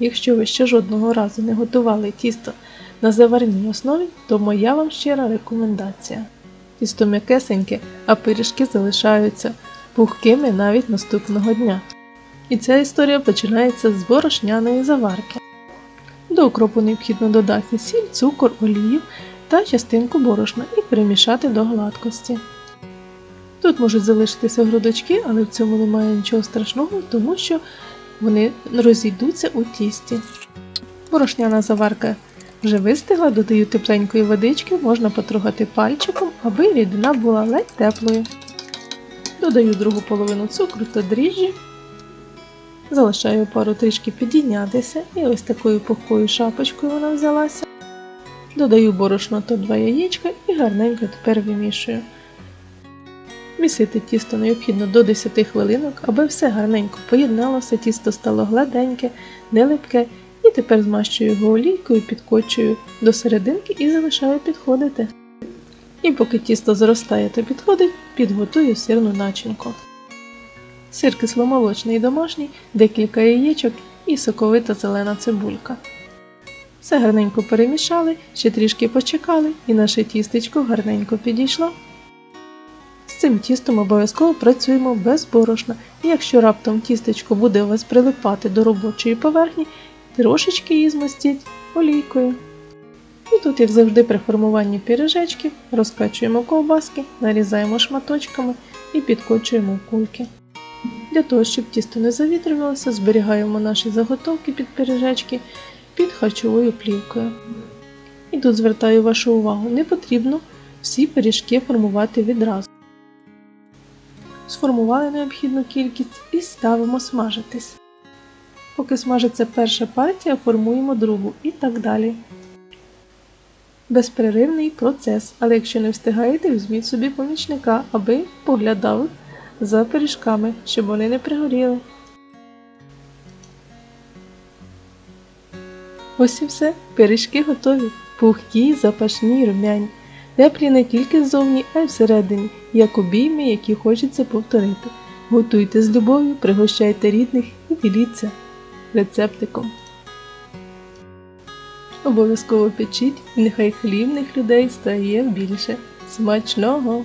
Якщо ви ще жодного разу не готували тісто на заварній основі, то моя вам щира рекомендація. Тісто м'якесеньке, а пиріжки залишаються пухкими навіть наступного дня. І ця історія починається з борошняної заварки. До окропу необхідно додати сіль, цукор, олію та частинку борошна і перемішати до гладкості. Тут можуть залишитися грудочки, але в цьому немає нічого страшного, тому що вони розійдуться у тісті. Борошняна заварка вже вистигла, додаю тепленької водички, можна потрогати пальчиком, аби рідина була ледь теплою. Додаю другу половину цукру та дріжджі. Залишаю пару трішки підійнятися, і ось такою пухкою шапочкою вона взялася. Додаю борошно та два яєчка і гарненько тепер вимішую. Місити тісто необхідно до 10 хвилинок, аби все гарненько поєдналося, тісто стало гладеньке, не липке, і тепер змащую його олійкою, підкочую до серединки і залишаю підходити. І поки тісто зростає та підходить, підготую сирну начинку. Сир кисломолочний домашній, декілька яєчок і соковита зелена цибулька. Все гарненько перемішали, ще трішки почекали, і наше тістечко гарненько підійшло. Цим тістом обов'язково працюємо без борошна, і якщо раптом тістечко буде у вас прилипати до робочої поверхні, трошечки її змастіть олійкою. І тут, як завжди, при формуванні піріжечків розкачуємо ковбаски, нарізаємо шматочками і підкочуємо кульки. Для того, щоб тісто не завітрювалося, зберігаємо наші заготовки під пиріжечки під харчовою плівкою. І тут звертаю вашу увагу, не потрібно всі пиріжки формувати відразу. Сформували необхідну кількість і ставимо смажитись. Поки смажиться перша партія, формуємо другу і так далі. Безперервний процес, але якщо не встигаєте, візьміть собі помічника, аби поглядав за пиріжками, щоб вони не пригоріли. Ось і все, пиріжки готові, пухкі, запашні, румяні, теплі не тільки ззовні, а й всередині, як обійми, які хочеться повторити. Готуйте з любов'ю, пригощайте рідних і діліться рецептиком. Обов'язково печіть, і нехай хлібних людей стає більше. Смачного!